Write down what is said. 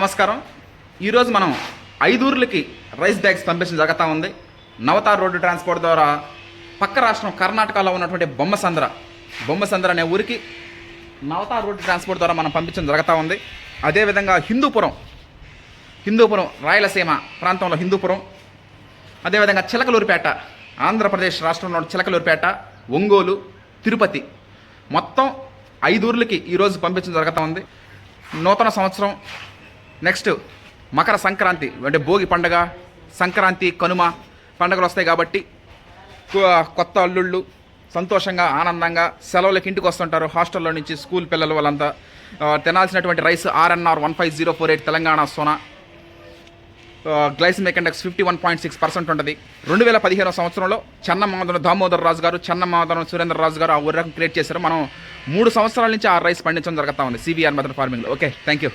నమస్కారం. ఈరోజు మనం ఐదూర్లకి రైస్ బ్యాగ్స్ పంపించడం జరుగుతూ ఉంది. నవతార్ రోడ్డు ట్రాన్స్పోర్ట్ ద్వారా పక్క రాష్ట్రం కర్ణాటకలో ఉన్నటువంటి బొమ్మసంద్ర. బొమ్మసంద్ర అనే ఊరికి నవతార్ రోడ్డు ట్రాన్స్పోర్ట్ ద్వారా మనం పంపించడం జరుగుతూ ఉంది. అదేవిధంగా హిందూపురం హిందూపురం రాయలసీమ ప్రాంతంలో హిందూపురం. అదేవిధంగా చిలకలూరుపేట ఆంధ్రప్రదేశ్ రాష్ట్రంలో చిలకలూరుపేట ఒంగోలు తిరుపతి. మొత్తం ఐదూర్లకి ఈరోజు పంపించడం జరుగుతూ ఉంది. నూతన సంవత్సరం నెక్స్ట్ మకర సంక్రాంతి. అంటే భోగి పండగ సంక్రాంతి కనుమ పండగలు వస్తాయి కాబట్టి కొ- కొత్త అల్లుళ్ళు సంతోషంగా ఆనందంగా సెలవులకి ఇంటికి వస్తుంటారు. హాస్టల్లో నుంచి స్కూల్ పిల్లలు వాళ్ళంతా. తినాల్సినటువంటి rice RNR one five zero four eight Telangana Sona. Glycemic index fifty one point six percent ఉంటుంది. రెండు వేల పదిహేను సంవత్సరంలో చెన్నమాదన దామోదర్ రాజు గారు చెన్నమాదన సురేంద్ర రాజు గారు ఆ ఊరు క్రియేట్ చేశారు. మనం మూడు సంవత్సరాల నుంచి ఆ రైస్ పండించడం జరుగుతూ ఉంది. CBR method ఫార్మింగ్లో. Okay thank you